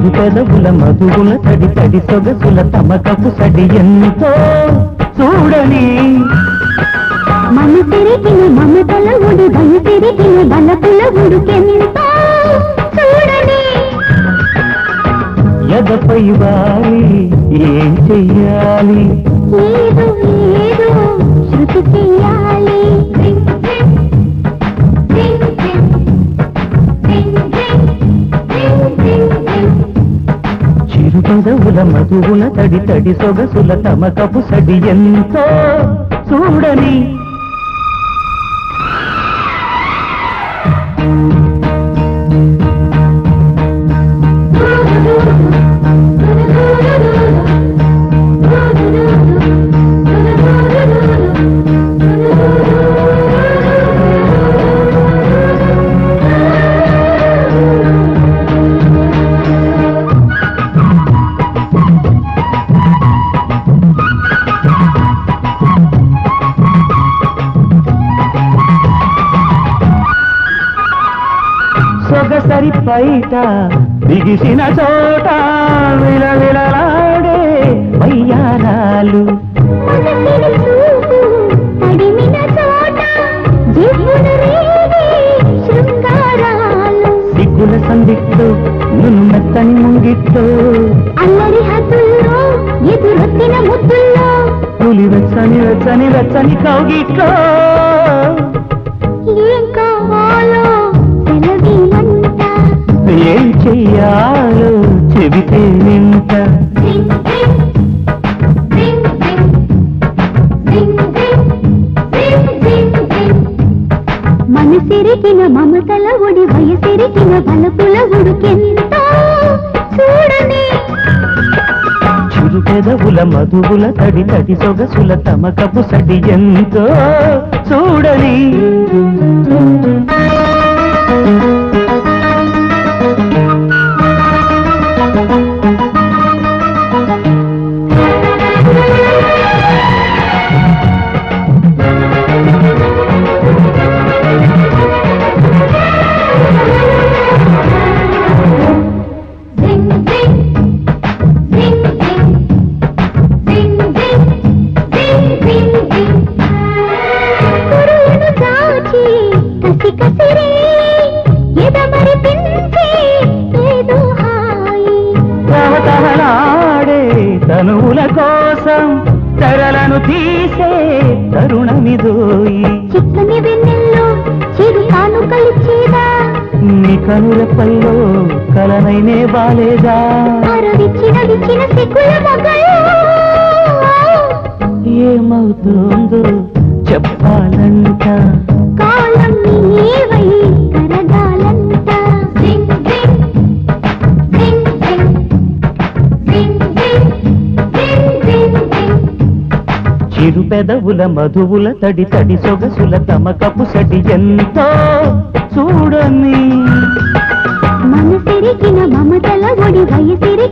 పెదవుల మధువుల తడి తడి సొగసుల తమకపు సడి ఎంతో చూడని. మనసిరిగిన మమతల ఉడి బయసిరిగిన బలపుల ఉడుకెంతో చూడని. ఎదపై వాలి ఏం చెయ్యాలి? ఏదో ఏదో శృతి చెయ్యాలి. పదవుల మధువుల తడి తడి సొగసుల తమకపు సడి ఎంతో చూడని సొగసరి పైట బిగిసిన చోట విలవిలలాడే వయ్యారాలు. సిగ్గుల సందిట్టు నున్ను మెత్తని ముంగిట్టు అల్లరి హద్దుల్లో ఎదురొత్తిన ముద్దుల్లో. పులి వెచ్చని వెచ్చని వెచ్చని కౌగిట్లో. ఏం కావాలో ఏం చెయ్యాలో చెబితే వింట. మనసిరిగిన మమతల ఒడి వయసిరిగిన బలపుల ఉడుకెంతో? చూడని చిరు పెదవుల మధువుల తడి తడి సొగసుల తమకపు సడి ఎంతో? తహతహలాడే తనువుల కోసం తెరలను తీసే తరుణమిదోయి. చిక్కని వెన్నెల్లో చిరు కానుకలిచ్చేదా నీ కనుల పల్లో కలనైనే బాలేదా? ఏమవుతుందో చెప్పాలంట. చిరు పెదవుల మధువుల తడి తడి సొగసుల తమకపు సడి ఎంతో చూడని. మనసిరిగిన మమతల ఒడి వయసు